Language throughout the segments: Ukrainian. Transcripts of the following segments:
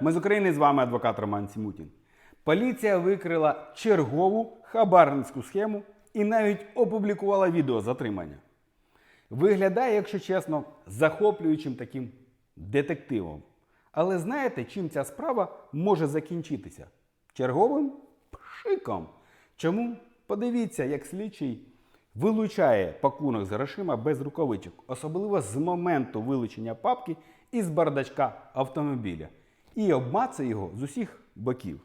Ми з України з вами адвокат Роман Сімутін. Поліція викрила чергову хабарницьку схему і навіть опублікувала відео затримання. Виглядає, якщо чесно, захоплюючим таким детективом. Але знаєте, чим ця справа може закінчитися? Черговим пшиком. Чому? Подивіться, як слідчий вилучає пакунок з грошима без рукавичок, особливо з моменту вилучення папки із бардачка автомобіля, і обмацує його з усіх боків.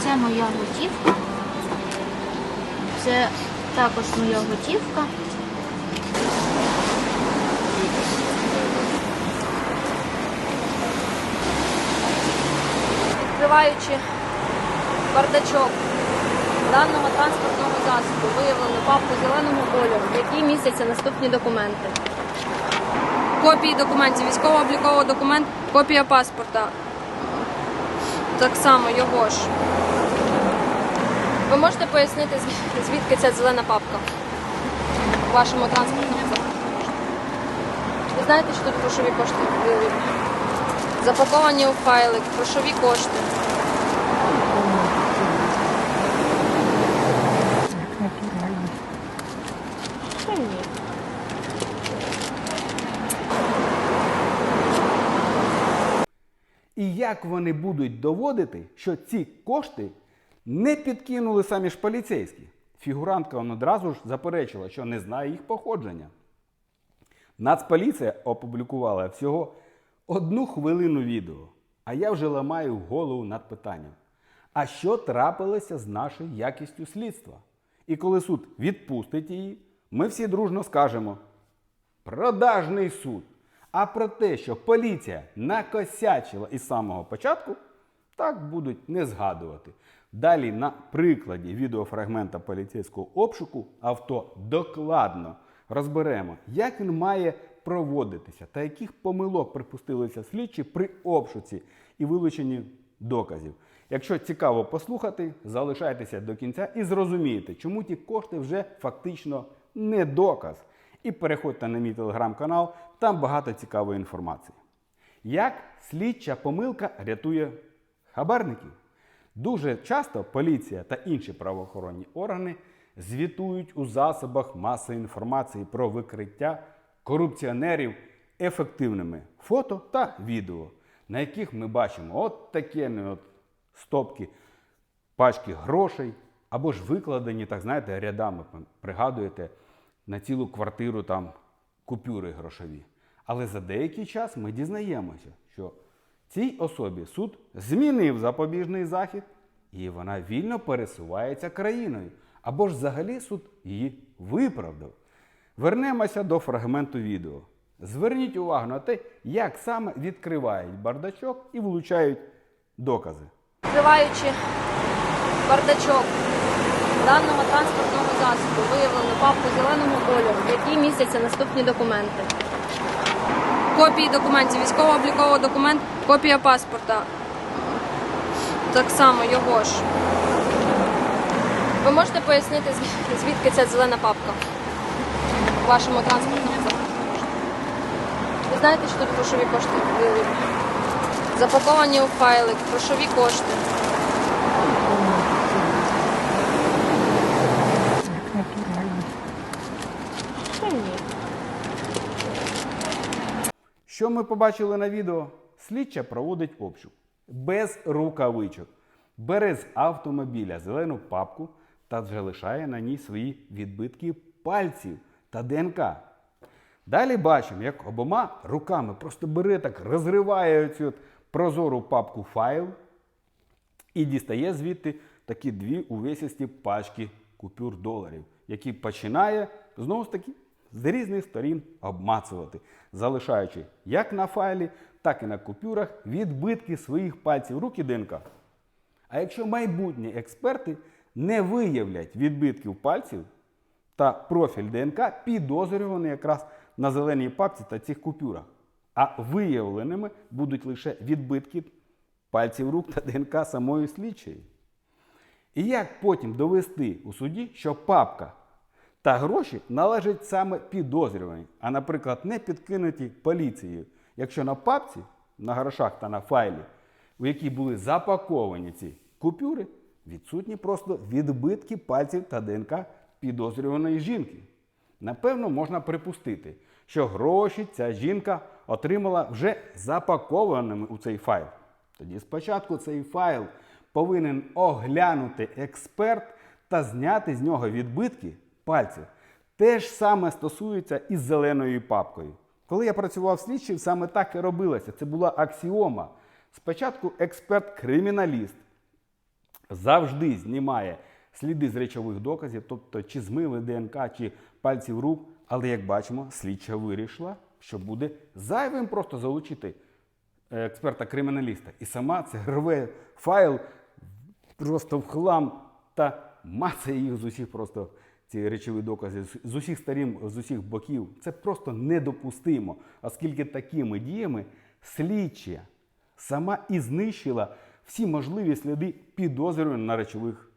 Це моя готівка. Це також моя готівка. Відкриваючи бардачок даного транспортного засобу, виявлено папку зеленого кольору, в якій містяться наступні документи. Копії документів, військово-обліковий документ, копія паспорта. Так само його ж. Ви можете пояснити, звідки ця зелена папка у вашому транспортному засобі? Ви знаєте, що тут грошові кошти? Запаковані у файлик, грошові кошти. Та ні. І як вони будуть доводити, що ці кошти не підкинули самі ж поліцейські? Фігурантка одразу ж заперечила, що не знає їх походження. Нацполіція опублікувала всього одну хвилину відео, а я вже ламаю голову над питанням. А що трапилося з нашою якістю слідства? І коли суд відпустить її, ми всі дружно скажемо: продажний суд. А про те, що поліція накосячила із самого початку, так будуть не згадувати. Далі на прикладі відеофрагмента поліцейського обшуку авто докладно розберемо, як він має проводитися та яких помилок припустилися слідчі при обшуці і вилученні доказів. Якщо цікаво послухати, залишайтеся до кінця і зрозумієте, чому ті кошти вже фактично не доказ. І переходьте на мій телеграм-канал, там багато цікавої інформації. Як слідча помилка рятує хабарників? Дуже часто поліція та інші правоохоронні органи звітують у засобах масової інформації про викриття корупціонерів ефективними фото та відео, на яких ми бачимо от такі от стопки пачки грошей, або ж викладені, так знаєте, рядами, пригадуєте, на цілу квартиру там купюри грошові. Але за деякий час ми дізнаємося, що цій особі суд змінив запобіжний захід, і вона вільно пересувається країною. Або ж взагалі суд її виправдав. Вернемося до фрагменту відео. Зверніть увагу на те, як саме відкривають бардачок і влучають докази. Відкриваючи бардачок даного транспортного засобу, виявлено папку зеленого кольору, в якій містяться наступні документи. Копії документів, військово-обліковий документ, копія паспорта. Так само його ж. Ви можете пояснити, звідки ця зелена папка у вашому транспортному засобі? Ви знаєте, що тут грошові кошти? Запаковані у файлик, грошові кошти. Та ні. Що ми побачили на відео? Слідча проводить обшук без рукавичок. Бере з автомобіля зелену папку та вже лишає на ній свої відбитки пальців та ДНК. Далі бачимо, як обома руками просто бере так, розриває цю прозору папку файл і дістає звідти такі дві увесісті пачки купюр доларів, які починає знову ж таки з різних сторін обмацувати, залишаючи як на файлі, так і на купюрах відбитки своїх пальців рук і ДНК. А якщо майбутні експерти не виявлять відбитків пальців та профіль ДНК, підозрюваний якраз на зеленій папці та цих купюрах, а виявленими будуть лише відбитки пальців рук та ДНК самої слідчої. І як потім довести у суді, що папка Та гроші належать саме підозрюваній, а, наприклад, не підкинуті поліцією, якщо на папці, на грошах та на файлі, у якій були запаковані ці купюри, відсутні просто відбитки пальців та ДНК підозрюваної жінки. Напевно, можна припустити, що гроші ця жінка отримала вже запакованими у цей файл. Тоді спочатку цей файл повинен оглянути експерт та зняти з нього відбитки пальців. Те ж саме стосується із зеленою папкою. Коли я працював слідчим, саме так і робилося. Це була аксіома. Спочатку експерт-криміналіст завжди знімає сліди з речових доказів, тобто чи змиви ДНК, чи пальців рук. Але як бачимо, слідча вирішила, що буде зайвим просто залучити е, експерта-криміналіста. І сама це рве файл просто в хлам та мацає їх з усіх просто ці речові докази з- усіх сторін, з усіх боків. Це просто недопустимо, оскільки такими діями слідча сама і знищила всі можливі сліди підозрюваних на речових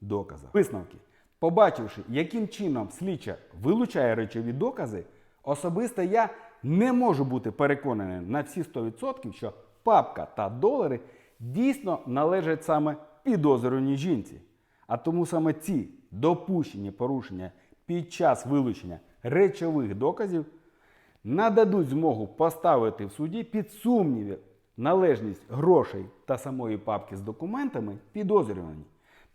доказах. Висновки. Побачивши, яким чином слідча вилучає речові докази, особисто я не можу бути переконаний на всі 100%, що папка та долари дійсно належать саме підозрюваній жінці. А тому саме ці допущені порушення під час вилучення речових доказів нададуть змогу поставити в суді під сумніви належність грошей та самої папки з документами підозрювані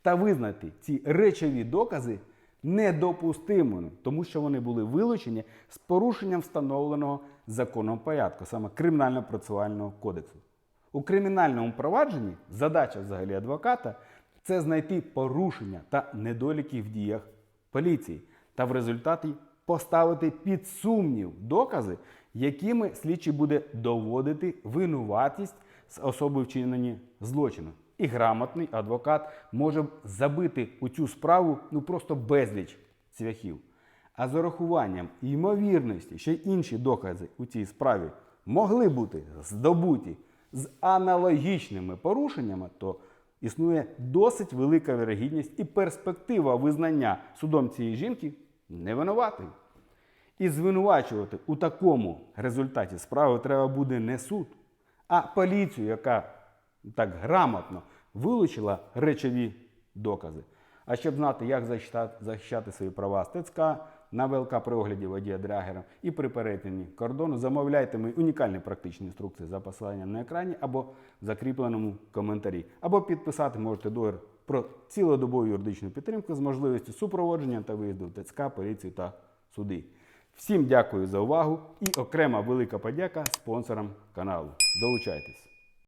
та визнати ці речові докази недопустимими, тому що вони були вилучені з порушенням встановленого законом порядку, саме кримінально-процесуального кодексу. У кримінальному провадженні задача взагалі адвоката це знайти порушення та недоліки в діях поліції та в результаті поставити під сумнів докази, якими слідчий буде доводити винуватість з особи вчинення злочину. І грамотний адвокат може забити у цю справу ну просто безліч цвяхів. А з урахуванням ймовірності, що й інші докази у цій справі могли бути здобуті з аналогічними порушеннями, то існує досить велика вірогідність і перспектива визнання судом цієї жінки невинуватою. І звинувачувати у такому результаті справи треба буде не суд, а поліцію, яка так грамотно вилучила речові докази. А щоб знати, як захищати свої права з ТЦК, на ВЛК при огляді водія дрягера і при перетині кордону, замовляйте мої унікальні практичні інструкції за посиланням на екрані або в закріпленому коментарі. Або підписати можете договір про цілодобову юридичну підтримку з можливістю супроводження та виїзду в ТЦК, поліцію та суди. Всім дякую за увагу і окрема велика подяка спонсорам каналу. Долучайтесь!